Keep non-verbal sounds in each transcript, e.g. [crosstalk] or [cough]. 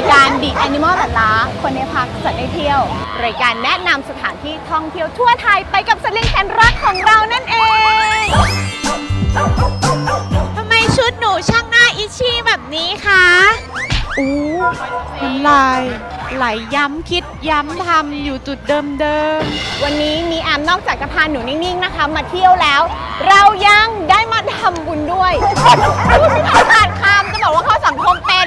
ายการ The Animal หลันล้าคนในพักสัตว์ได้เที่ยว รายการแนะนำสถานที่ท่องเที่ยวทั่วไทยไปกับสัตว์เลี้ยงแสนรักของเรานั่นเองทำไมชุดหนูช่างหน้าอิชชี่แบบนี้คะอู้น้ำลายไหลย้ำคิดย้ำทำอยู่จุดเดิมเดิมวันนี้มีแอมนอกจากจะพาหนูนิ่งๆนะคะ มาเที่ยวแล้ว เรายังได้มาทำบุญด้วยพูดไม่ทันขาดคำจะบอกว่าเข้าสังคมเป็น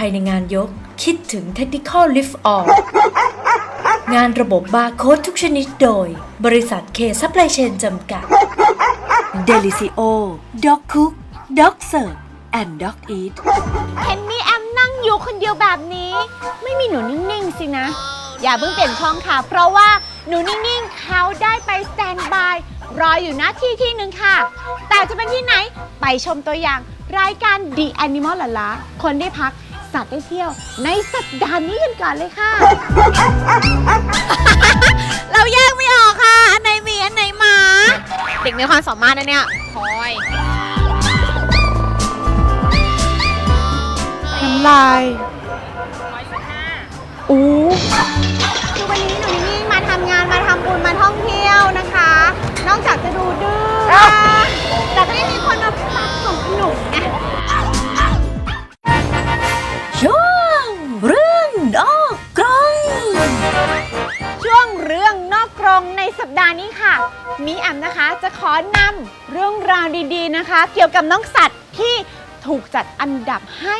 ความปลอดภัยในงานยก คิดถึง Technical Lift Off งานระบบบาร์โค้ดทุกชนิดโดย บริษัทเคซัพพลายเชนจำกัด Delicio Dog Cook Dog Serve and Dog Eat เห็นมีแอมนั่งอยู่คนเดียวแบบนี้ ไม่มีหนูนิ่ง ๆ สินะ อย่าเพิ่งเปลี่ยนช่องค่ะ เพราะว่าหนูนิ่ง ๆ เขาได้ไปสแตนบาย รออยู่หน้าที่ที่หนึ่งค่ะ แต่จะเป็นที่ไหน ไปชมตัวอย่างรายการ The Animal หละละคนได้พัก สัตว์ได้เที่ยว ในสัปดาห์นี้กันก่อนเลยค่ะๆเราแยกไม่ออกค่ะ อันไหนหมีอันไหนหมา เด็กมีความสามารถนะเนี่ยคอยน้ำลาย อู้ คือวันนี้หนูนิ่ง อนำเรื่องราวดีๆนะคะ เกี่ยวกับน้องสัตว์ที่ถูกจัดอันดับให้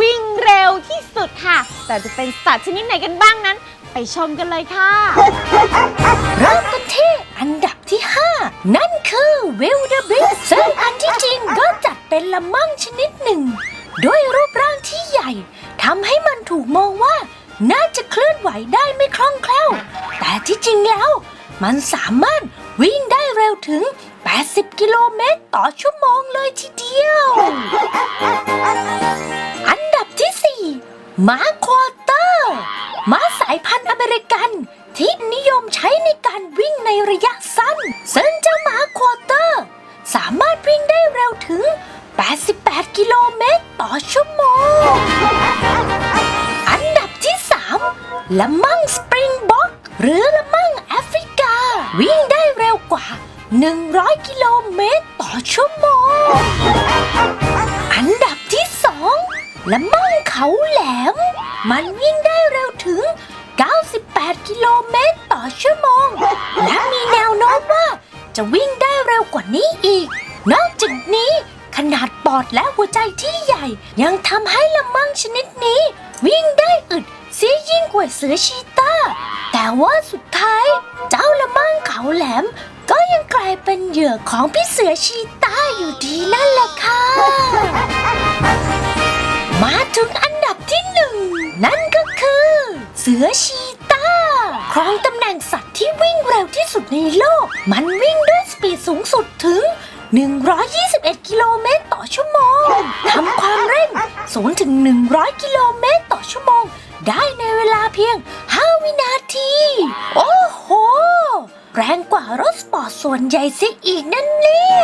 วิ่งเร็วที่สุดค่ะ แต่จะเป็นสัตว์ชนิดไหนกันบ้างนั้น ไปชมกันเลยค่ะ เริ่มกันที่อันดับที่ 5 นั่นคือวิลเดอร์บิสซึ่งอันที่จริงก็จัดเป็นละมั่งชนิดหนึ่ง ด้วยรูปร่างที่ใหญ่ทำให้มันถูกมองว่า น่าจะเคลื่อนไหวได้ไม่คล่องแคล่ว แต่ที่จริงแล้ว มันสามารถ วิ่งได้เร็วถึง 80 กิโลเมตรต่อชั่วโมงเลยทีเดียว อันดับที่ 4 ม้าควอเตอร์ ม้าสายพันธุ์อเมริกันที่นิยมใช้ในการวิ่งในระยะสั้น ซึ่งเจ้าม้าควอเตอร์ สามารถวิ่งได้เร็วถึง 88 กิโลเมตรต่อชั่วโมง อันดับที่ 3ละมั่งสปริงบ็อก หรือละมั่งแอฟริกา วิ่งได้เร็วกว่า 100 กิโลเมตรต่อชั่วโมง อันดับที่2ละมั่งเขาแหลม มันวิ่งได้เร็วถึง 98 กิโลเมตรต่อชั่วโมง และมีแนวโน้มว่า จะวิ่งได้เร็วกว่านี้อีก นอกจากนี้ขนาดปอดและหัวใจที่ใหญ่ ยังทำให้ละมั่งชนิดนี้ วิ่งได้อึด เสียยิ่งกว่าเสือชีตาแต่ว่าสุดท้าย เจ้าละมั่งเขาแหลม ก็ยังกลายเป็นเหยื่อของพี่เสือชีตาอยู่ดีนั่นแหละค่ะ มาถึงอันดับที่หนึ่งนั่นก็คือ เสือชีตาครองตำแหน่งสัตว์ที่วิ่งเร็วที่สุดในโลก มันวิ่งด้วยสปีดสูงสุดถึง 121 กิโลเมตรต่อชั่วโมง ทำความเร่งสูงถึง 100 กิโลเมตรต่อชั่วโมง ได้ในเวลาเพียง 5 วินาที โอ้โห แรงกว่ารถสปอร์ตส่วนใหญ่เสียอีกนั่นเนี่ย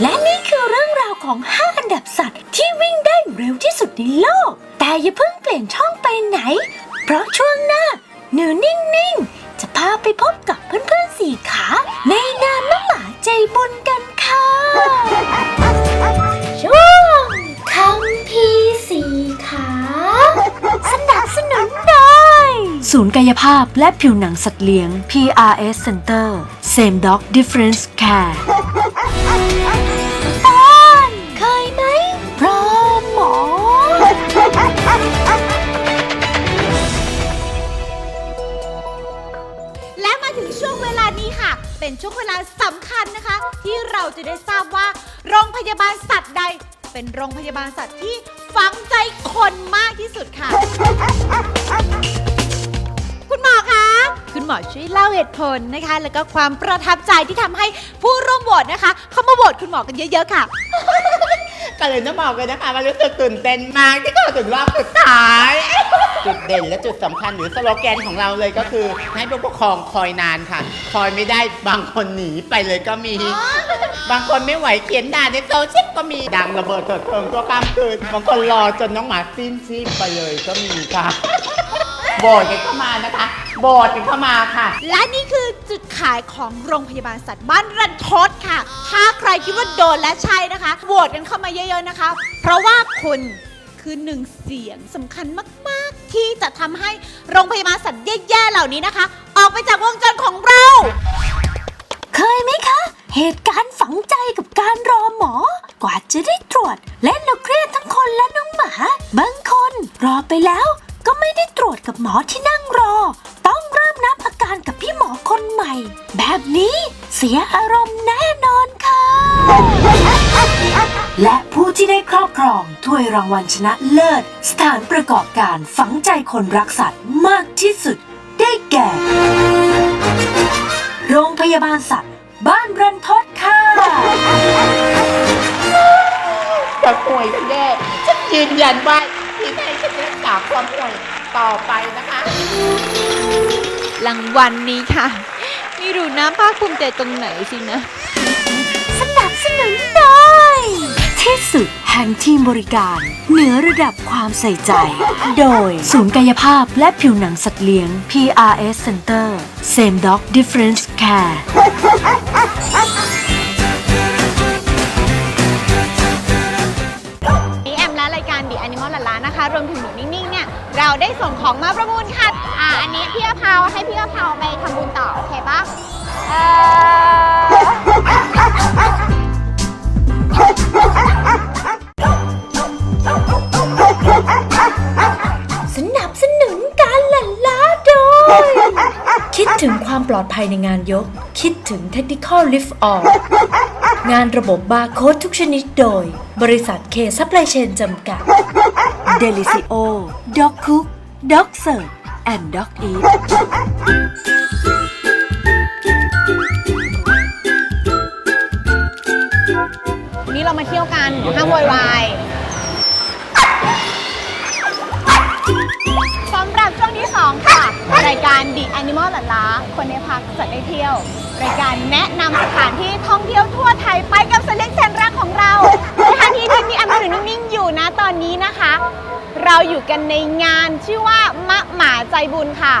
และนี่คือเรื่องราวของ 5 อันดับสัตว์ที่วิ่งได้เร็วที่สุดในโลก แต่อย่าเพิ่งเปลี่ยนช่องไปไหน เพราะช่วงหน้า หนูนิ่ง ๆ จะพาไปพบกับเพื่อน ๆ สี่ขา ในนามน้องหมาใจบุญกันค่ะช่วงคำพีสี สนับสนุนโดยศูนย์กายภาพและผิวหนังสัตว์เลี้ยง PRS Center Same Dog Difference Care เป็นโรงพยาบาลสัตว์ที่ฝังใจคนมากที่สุดค่ะ คุณหมอคะ คุณหมอช่วยเล่าเหตุผลนะคะ แล้วก็ความประทับใจที่ทำให้ผู้ร่วมโหวตนะคะ เข้ามาโหวตคุณหมอกันเยอะ ๆ ค่ะ ก็เลยต้องบอกเลยนะคะว่ารู้สึกตื่นเต้นมากที่เข้าถึงรอบสุดท้าย จุดเด่นและจุดสำคัญหรือสโลแกนของเราเลยก็คือ ให้ผู้ปกครองคอยนานค่ะ คอยไม่ได้บางคนหนีไปเลยก็มี บางคนไม่ไหวเขียนด่าในโซเชียลก็มีดังระเบิดเถิดเทิงตัวกล้ามคืนบางคนรอจนน้องหมาสิ้นชีพไปเลยก็มีค่ะ โบดกันเข้ามานะคะ โบดกันเข้ามาค่ะ และนี่คือจุดขายของโรงพยาบาลสัตว์บ้านรันทดค่ะ ถ้าใครคิดว่าโดนและใช่นะคะโหวตกันเข้ามาเยอะๆนะคะ เพราะว่าคุณคือหนึ่งเสียงสำคัญมากๆ ที่จะทำให้โรงพยาบาลสัตว์แย่ๆเหล่านี้นะคะ ออกไปจากวงจรของเรา เคยไหมคะ เหตุการณ์ฝังใจกับการรอหมอ กว่าจะได้ตรวจ และเราเครียดทั้งคนและน้องหมา บางคนรอไปแล้ว ก็ไม่ได้ตรวจกับหมอที่นั่งรอ ต้องเริ่มนับอาการกับพี่หมอคนใหม่ แบบนี้เสียอารมณ์แน่นอนค่ะ และผู้ที่ได้ครอบครองถ้วยรางวัลชนะเลิศ สถานประกอบการฝังใจคนรักสัตว์มากที่สุด ได้แก่ โรงพยาบาลสัตว์ บ้านรันทดค่ะจะป่วยกันแน่ฉันยืนยันว่าที่ให้ฉันรักษาความป่วยต่อไปนะคะ รางวัลนี้ค่ะ ไม่รู้นะภาคภูมิใจตรงไหนสินะ สนับสนุนโดยที่สุดแห่งทีมบริการ เหนือระดับความใส่ใจ โดยศูนย์กายภาพและผิวหนังสัตว์เลี้ยง PRS Center Same Dog Difference Care ได้ส่งของมาประมูลค่ะ อ่า อันนี้พี่กะเพราให้พี่กะเพราไปทำบุญต่อ โอเคปะเอ่อสนับสนุนการหลั่นล้าโดย คิดถึงความปลอดภัยในงานยก คิดถึง Technical Lift Off งานระบบบาร์โค้ดทุกชนิดโดย บริษัทเคซัพพลายเชนจำกัด Delicio, Dog Cook, Dog Serve, and Dog Eat. กันในงานชื่อว่ามะหมาใจบุญค่ะ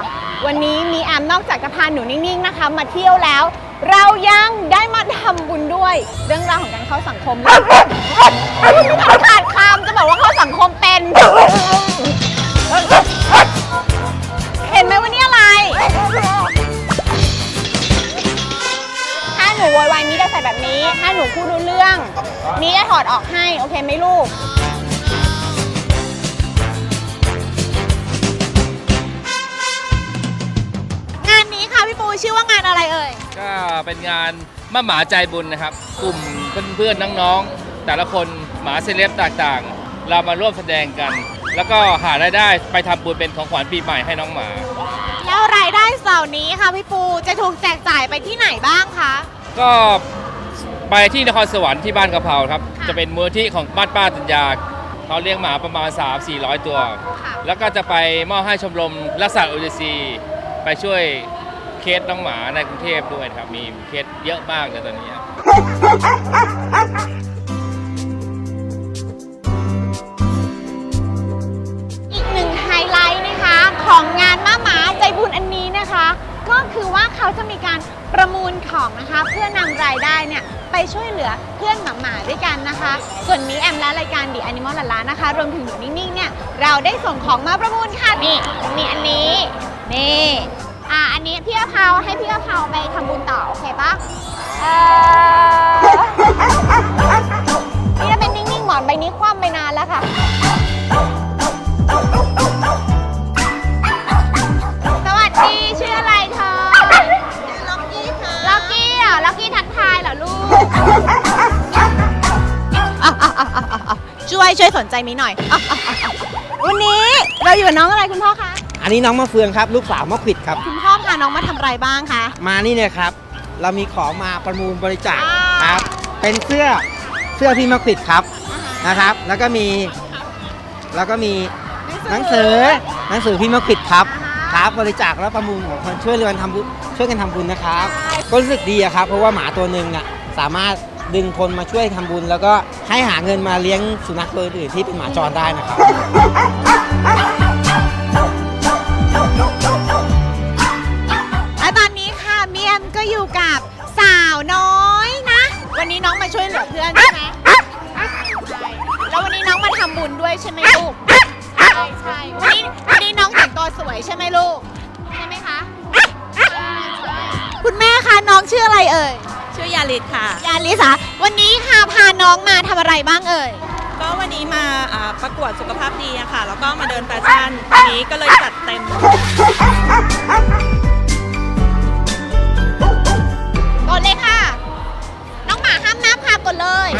วันนี้มีแอมนอกจากจะพาหนูนิ่งๆนะคะ มาเที่ยวแล้ว เรายังได้มาทำบุญด้วย เรื่องราวของการเข้าสังคมขาดคำจะบอกว่าเข้าสังคมเป็น เห็นไหมว่านี่อะไรถ้าหนูโวยวายมีจะใส่แบบนี้ ถ้าหนูพูดรู้เรื่องมีจะถอดออกให้ โอเคไหมลูก ชื่อว่างานอะไรเอ่ย ก็เป็นงานมะหมาใจบุญนะครับ กลุ่มเพื่อนๆน้องๆ แต่ละคนหมาเซเลบต่างๆ เรามาร่วมแสดงกัน แล้วก็หารายได้ไปทำบุญเป็นของขวัญปีใหม่ให้น้องหมา แล้วรายได้เสาร์นี้ค่ะพี่ปูจะถูกแจกจ่ายไปที่ไหนบ้างคะ ก็ไปที่นครสวรรค์ที่บ้านกะเพราครับ ค่ะ จะเป็นมูลที่ของบ้านป้าตัญญาเขาเลี้ยงหมาประมาณ 3-400 ตัว ค่ะ แล้วก็จะไปมอบให้ชมรมรักษาอุจซีไปช่วย เคสน้องหมาในกรุงเทพด้วยครับ มีเคสเยอะมากเลยตอนนี้อีกหนึ่งไฮไลท์นะคะ ของงานม้าหมาใจบุญอันนี้นะคะ ก็คือว่าเขาจะมีการประมูลของนะคะ เพื่อนำรายได้เนี่ยไปช่วยเหลือเพื่อนหมาหมาด้วยกันนะคะ ส่วนนี้แอมและรายการดีแอนิมอลลาลานะคะ รวมถึงหนูนิ่งๆเนี่ยเราได้ส่งของมาประมูลค่ะนี่มีอันนี้นี่ อะอันนี้พี่กะเพราให้พี่กะเพราไปทำบุญต่อ โอเคปะเออนี่จะเป็นนิ่งๆหมอนใบนี้คว่ำไปนานแล้วค่ะ สวัสดีชื่ออะไรเธอ ล็อกกี้ค่ะ ล็อกกี้เหรอ ล็อกกี้ทักทายเหรอลูกช่วยช่วยสนใจมิหน่อยวันนี้เราอยู่กับน้องอะไรคุณพ่อคะ อันนี้น้องมะเฟืองครับ ลูกสาวมะขิดครับ น้องมาทำอะไรบ้างคะ มานี่เนี่ยครับ เรามีของมาประมูลบริจาคอ่า ครับ เป็นเสื้อเสื้อพี่มะขวิดครับนะครับ แล้วก็มีแล้วก็มีหนังสือหนังสือพี่มะขวิดครับ ครับบริจาคแล้วประมูลของคนช่วยเรือนทำบุญช่วยกันทำบุญนะครับ ก็รู้สึกดีอะครับ เพราะว่าหมาตัวหนึ่งอะสามารถดึงคนมาช่วยทำบุญ แล้วก็ให้หาเงินมาเลี้ยงสุนัขตัวอื่นที่เป็นหมาจรได้นะครับแนนี้น้องมาช่วยเหลือเพื่อนใช่ไหมแล้ววันนี้น้องมาทำบุญด้วยใช่ไหมลูก ใช่ใช่วันนี้วันนี้น้องแต่งตัวสวยใช่ไหมลูก ใช่ไหมคะใช่ใช่คุณแม่คะน้องชื่ออะไรเอ่ย ชื่อยาลิศค่ะ ยาลิสาวันนี้ค่ะพาน้องมาทำอะไรบ้างเอ่ย ก็วันนี้มาอ่าประกวดสุขภาพดีอะค่ะ แล้วก็มาเดินแฟชั่นวันนี้ก็เลยจัดเต็ม เลย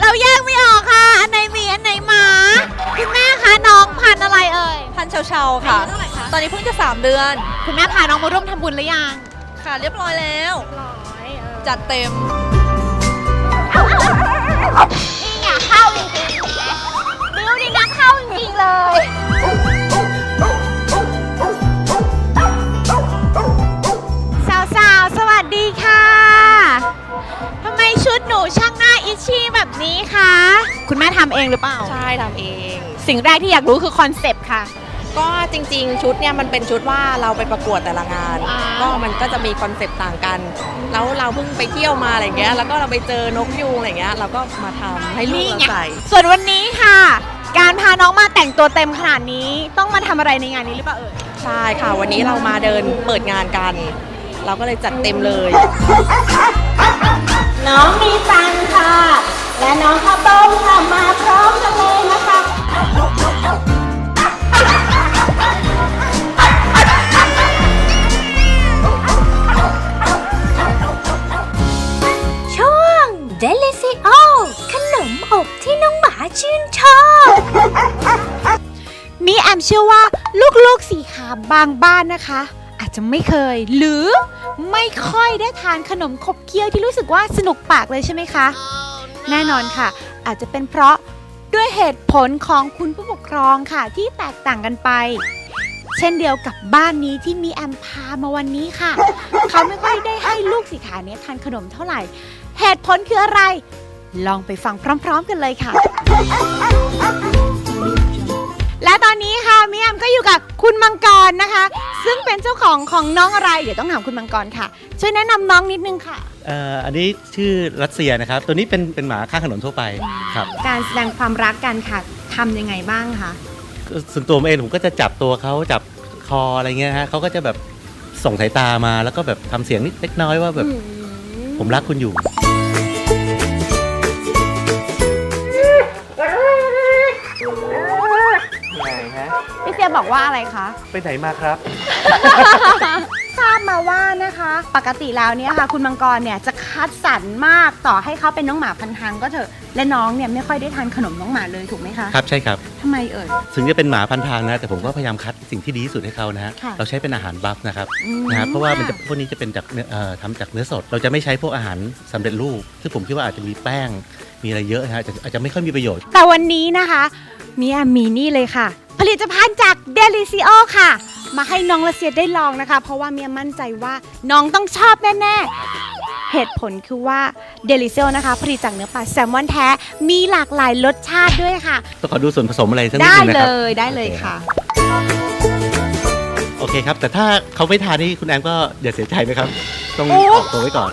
เราแยกไม่ออกค่ะ อันไหนหมีอันไหนหมาคุณแม่คะน้องพันธุ์อะไรเอ่ย พันเชาเชาๆค่ะ อายุเท่าไหร่คะ ตอนนี้เพิ่งจะ 3 เดือน คุณแม่พาน้องมาร่วมทำบุญหรือยัง ค่ะเรียบร้อยแล้วจัดเต็ม นี่อยากเข้าจริงๆบิวนี่นักเข้าจริงๆเลย ชุดหนูช่างหน้าอิชชี่แบบนี้คะ คุณแม่ทำเองหรือเปล่า ใช่ทำเอง สิ่งแรกที่อยากรู้คือคอนเซปต์ค่ะ ก็จริง ๆ ชุดเนี่ยมันเป็นชุดว่าเราไปประกวดแต่ละงาน อ่า ก็มันก็จะมีคอนเซปต์ต่างกัน แล้วเราเพิ่งไปเที่ยวมาอะไรเงี้ยแล้วก็เราไปเจอนกยูงอะไรเงี้ยเราก็มาทำให้ลูกเราใส่ ส่วนวันนี้ค่ะ การพาน้องมาแต่งตัวเต็มขนาดนี้ต้องมาทำอะไรในงานนี้หรือเปล่าเอ่ย ใช่ค่ะ วันนี้เรามาเดินเปิดงานกัน เราก็เลยจัดเต็มเลย น้องมีตังค่ะ และน้องข้าวต้มค่ะมาพร้อมกันเลยนะคะ ช่วง d e l i c i o ขนมอบที่น้องหมาชื่นชอบมีแอมเชื่อว่าลูกๆสีขาบางบ้านนะคะอา จจะไม่เคย หรือไม่ค่อยได้ทานขนมขบเคี้ยวที่รู้สึกว่าสนุกปากเลยใช่ไหมคะแน่นอนค่ะ อาจจะเป็นเพราะด้วยเหตุผลของคุณผู้ปกครองค่ะที่แตกต่างกันไป เช่นเดียวกับบ้านนี้ที่มีแอมพามาวันนี้ค่ะ เขาไม่ค่อยได้ให้ลูกสีขาเนี้ยทานขนมเท่าไหร่ เหตุผลคืออะไร ลองไปฟังพร้อม ๆ กันเลยค่ะ และตอนนี้ค่ะมิแอมก็อยู่กับคุณมังกรนะคะ ซึ่งเป็นเจ้าของของน้องอะไร เดี๋ยวต้องถามคุณมังกรค่ะ ช่วยแนะนำน้องนิดนึงค่ะ เอ่ออันนี้ชื่อรัสเซียนะครับ ตัวนี้เป็นเป็นหมาข้างถนนทั่วไปครับการแสดงความรักกันค่ะทำยังไงบ้างคะส่วนตัวผมเองผมก็จะจับตัวเขาจับคออะไรเงี้ยฮะเขาก็จะแบบส่งสายตามาแล้วก็แบบทำเสียงนิดเล็กน้อยว่าแบบผมรักคุณอยู่ บอกว่าอะไรคะ ไปไหนมาครับ ทราบมาว่านะคะ ปกติแล้วเนี่ยค่ะ คุณมังกรเนี่ยจะคัดสรรมากต่อให้เขาเป็นน้องหมาพันทางก็เถอะและน้องเนี่ยไม่ค่อยได้ทานขนมน้องหมาเลยถูกไหมคะครับใช่ครับ ทำไมเอ่ย ถึงจะเป็นหมาพันทางนะ แต่ผมก็พยายามคัดสิ่งที่ดีที่สุดให้เขานะฮะค่ะเราใช้เป็นอาหารบัฟนะครับอืม นะครับเพราะว่ามันจะพวกนี้จะเป็นจากเนื้อเอ่อทำจากเนื้อสด เราจะไม่ใช้พวกอาหารสำเร็จรูปซึ่งผมคิดว่าอาจจะมีแป้งมีอะไรเยอะนะฮะอาจจะอาจจะไม่ค่อยมีประโยชน์ แต่วันนี้นะคะ มีแอมมีนี่เลยค่ะผ ลิตภัณฑ์จาก d e l i c i o ค่ะ มาให้น้องละเซียได้ลองนะคะ เพราะว่าเมียมั่นใจว่าน้องต้องชอบแน่ๆ เหตุผลคือว่า d e l i c i o นะคะ ผลิตจากเนื้อปลาแซลมอนแท้ มีหลากหลายรสชาติด้วยค่ะ ต้องขอดูส่วนผสมอะไรสักนิดได้นึงนะเลครับ ยได้เลยค่ะ โอเคครับ แต่ถ้าเขาไม่ทานนี่คุณแอมก็เดี๋ยวเสียใจนะครับ ต้องโอ้ ออกตัวไว้ก่อน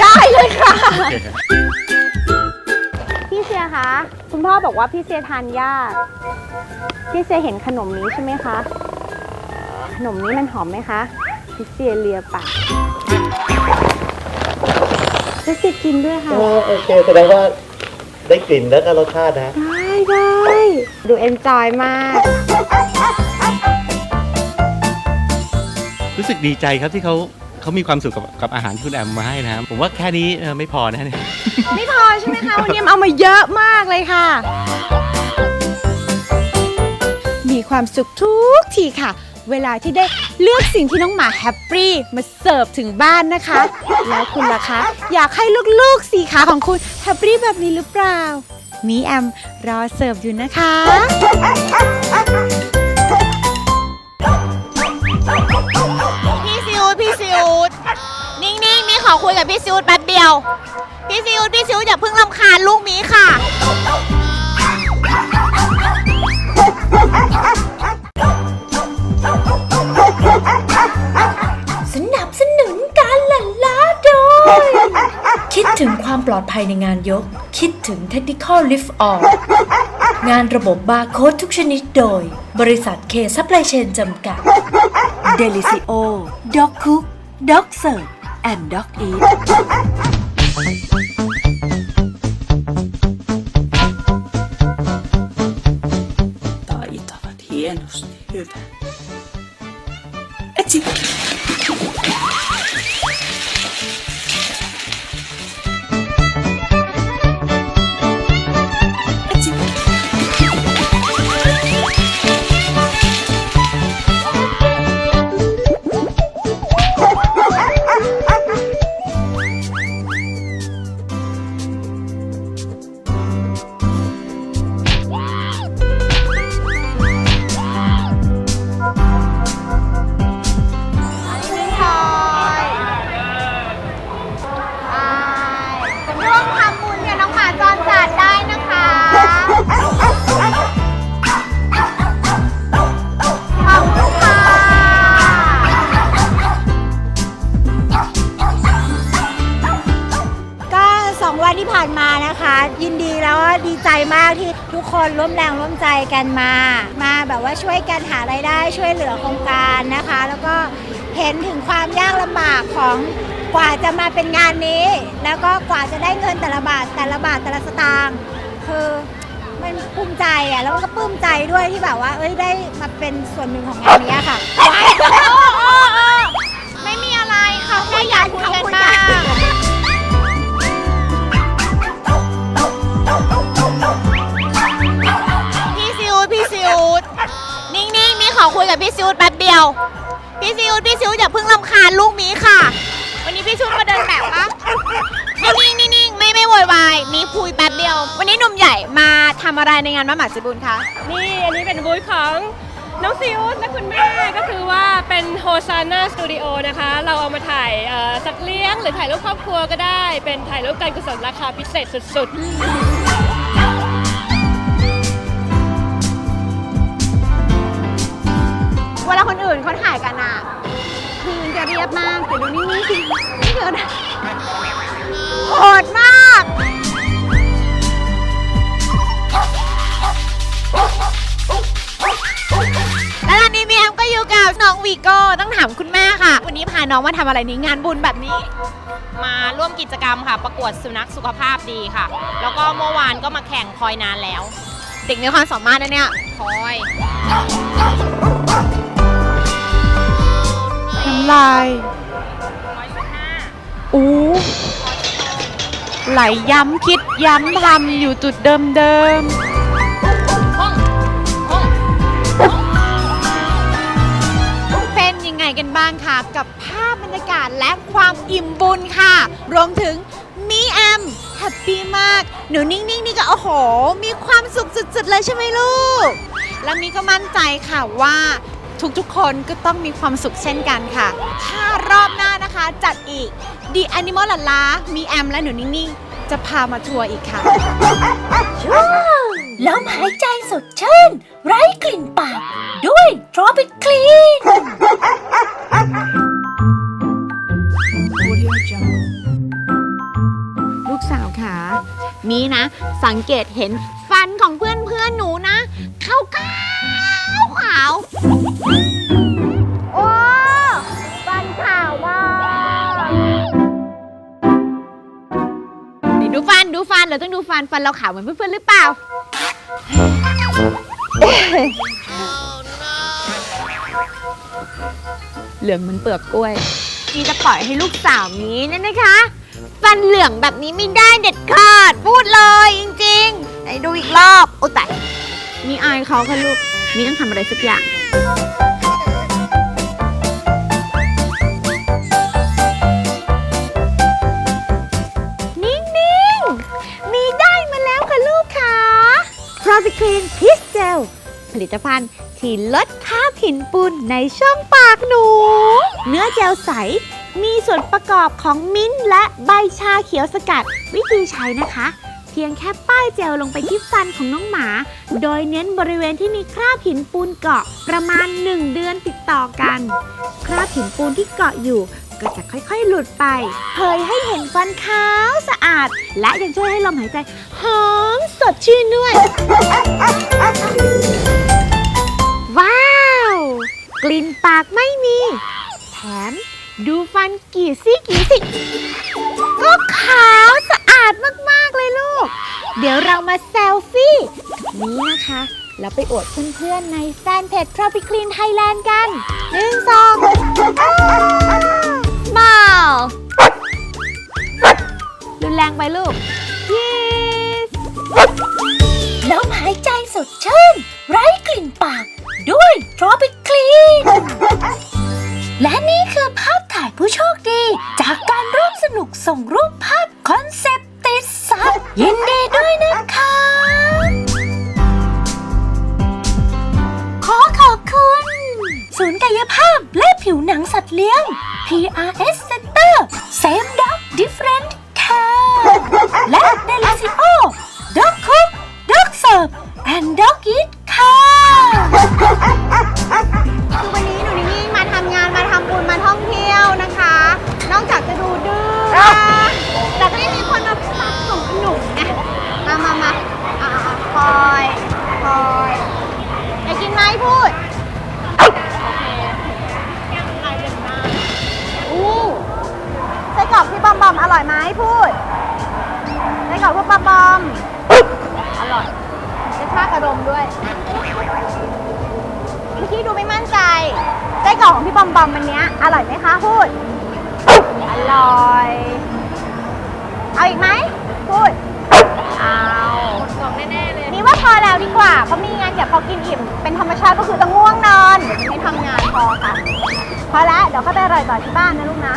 ได้เลยค่ะ โอเคครับ พี่เซียคะ คุณพ่อบอกว่าพี่เซียทานยาก พี่เซียเห็นขนมนี้ใช่ไหมคะ ขนมนี้มันหอมไหมคะ พี่เซียเลียปากพี่เซียกินด้วยค่ะ โอเคแสดงว่าได้กลิ่นแล้วก็รสชาตินะ ได้ได้ดูเอนจอยมาก รู้สึกดีใจครับที่เขา เขามีความสุขกับกับอาหารที่คุณแอมมาให้นะครับผมว่าแค่นี้เออไม่พอนะเนี่ย ไม่พอใช่ไหมคะวันนี้เอามาเยอะมากเลยค่ะ มีความสุขทุกทีค่ะ เวลาที่ได้เลือกสิ่งที่น้องหมาแฮปปี้มาเสิร์ฟถึงบ้านนะคะ แล้วคุณล่ะคะ อยากให้ลูกๆสีขาของคุณแฮปปี้แบบนี้หรือเปล่า มีแอมรอเสิร์ฟอยู่นะคะ ยกับพี่ซิวแป๊บเดียว พี่ซิวพี่ซิวอย่าเพิ่งรำคาญลูกหมีค่ะ สนับสนุนการหลั่นล้าโดย คิดถึงความปลอดภัยในงานยก คิดถึง Technical Lift Off งานระบบบาร์โค้ดทุกชนิดโดย บริษัทเคซัพพลายเชนจำกัด Delicio Dog Cook Dog Serve and Dog Eat [laughs] วันที่ผ่านมานะคะ ยินดีแล้วก็ดีใจมากที่ทุกคนร่วมแรงร่วมใจกันมา มาแบบว่าช่วยกันหารายได้ช่วยเหลือโครงการนะคะ แล้วก็เห็นถึงความยากลำบากของกว่าจะมาเป็นงานนี้ แล้วก็กว่าจะได้เงินแต่ละบาทแต่ละบาทแต่ละสตางค์คือมันภูมิใจอะแล้วก็ปลื้มใจด้วยที่แบบว่าเอ้ยได้มาเป็นส่วนหนึ่งของงานนี้ค่ะไม่มีอะไรค่ะแค่อยากคุยกัน อคุยกับพี่ซิวแป๊บเดียว พี่ซิวพี่ซิวอย่าเพิ่งรำคาญลูกมีค่ะ วันนี้พี่ซิวมาเดินแบบปะนิ่งๆนิ่งไม่ไม่โวยวายมีคุยแป๊บเดียว วันนี้หนุ่มใหญ่มาทำอะไรในงานบ้าหมาจิบุญคะ นี่อันนี้เป็นบูธของน้องซิวและคุณแม่ก็คือว่าเป็นโฮซาน่าสตูดิโอนะคะ เราเอามาถ่ายเอ่อสัตว์เลี้ยง หรือถ่ายรูปครอบครัวก็ได้ เป็นถ่ายรูปการกุศลราคาพิเศษสุดๆ วลาคนอื่นเขาถ่ายกันอะพื้นจะเรียบมากแต่ดูนี่นี่สินี่เกิดโหดมากและตอนนี้มีแอมก็อยู่กับน้องวีโก้ต้องถามคุณแม่ค่ะ วันนี้พาน้องมาทำอะไรในงานบุญแบบนี้ มาร่วมกิจกรรมค่ะ ประกวดสุนัขสุขภาพดีค่ะ แล้วก็เมื่อวานก็มาแข่งคอยนานแล้ว เด็กมีความสามารถนะเนี่ย คอยน้ำ ลายอู้ไหลย้ำคิดย้ำทำอยู่จุดเดิมเดิมๆเป็นยังไงกันบ้างคะกับภาพบรรยากาศและความอิ่มบุญค่ะ รวมถึงมีแอมแฮปปี้มาก หนูนิ่งๆนี่ก็โอ้โห มีความสุขสุดๆเลยใช่ไหมลูก และมีก็มั่นใจค่ะว่า ทุกๆ คนก็ต้องมีความสุขเช่นกันค่ะ ถ้ารอบหน้านะคะจัดอีก The Animal ล a ลามีแอมและหนูนิ่งๆ จะพามาทัวร์อีกค่ะ ลมหายใจสดชื่น ไร้กลิ่นปากด้วย Tropic Clean ลูกสาวค่ะ มีนะ สังเกตเห็นฟันของเพื่อนเพื่อนๆหนูนะขาวขาวขาว โอ้ฟันขาวมากนี่ดูฟันดูฟันเราต้องดูฟันฟันเราขาวเหมือนเพื่อนๆหรือเปล่า เหลืองเหมันเปลือกกล้วยนี่จะปล่อยให้ลูกสาวนี้เนี่ยนะคะ ฟันเหลืองแบบนี้ไม่ได้เด็ดขาดพูดเลยจริงๆไหนดูอีกรอบ โอ้แต่นี่อายเขาค่ะลูก นี่ต้องทำอะไรสักอย่างนิ่งๆมีได้มาแล้วค่ะลูกค่ะ p r o v i c l e a n Kiss Gel ผลิตภัณฑ์ที่ลดคราบหินปูนในช่องปากหนู เนื้อเจลใส มีส่วนประกอบของมิ้นท์และใบชาเขียวสกัด วิธีใช้นะคะ เพียงแค่ป้ายเจลลงไปที่ฟันของน้องหมา โดยเน้นบริเวณที่มีคราบหินปูนเกาะประมาณ 1 เดือนติดต่อกัน คราบหินปูนที่เกาะอยู่ ก็จะค่อยๆหลุดไป เผยให้เห็นฟันขาวสะอาด และยังช่วยให้ลมหายใจหอมสดชื่นด้วย ว้าว กลิ่นปากไม่มี แถมดูฟันกี่ซี่กี่สิก็ขาวสะ อาดมาก ๆ เลยลูก เดี๋ยวเรามาเซลฟี่นี้นะคะ แล้วไปอวดเพื่อนๆในแฟนเพจ Tropiclean Thailand กันหนึ่งสองมาวรุนแรงไปลูก Kiss ลมหายใจสดชื่น ไร้กลิ่นปาก ด้วย Tropic Clean และนี่คือภาพถ่ายผู้โชคดี จากการร่วมสนุกส่งรูปภาพคอนเซป ยินดีด้วยนะคะ ขอขอบคุณ ศูนย์กายภาพและผิวหนังสัตว์เลี้ยง PRS Center Same Dog Different Care และ d e l i c i o Dog Cook Dog Serve and Dog Eat ร่อยไหมพูดไส้กรอกพี่บอมบอม อร่อยกระชากอารมณ์ด้วยเมื่อกี้ดูไม่มั่นใจไส้กรอกของพี่บอมบอมวันเนี้ยอร่อยไหมคะพูด อร่อย เอาอีกไหมพูด เอากล่องแน่ๆเลย นี่ว่าพอแล้วดีกว่าเพราะมีงานเดี๋ยวพอกินอิ่ม เป็นธรรมชาติก็คือต้องง่วงนอนเดี๋ยวจะไม่ทำงานพอค่ะ พอแล้วเดี๋ยวเข้าไปอร่อยต่อที่บ้านนะลูกนะ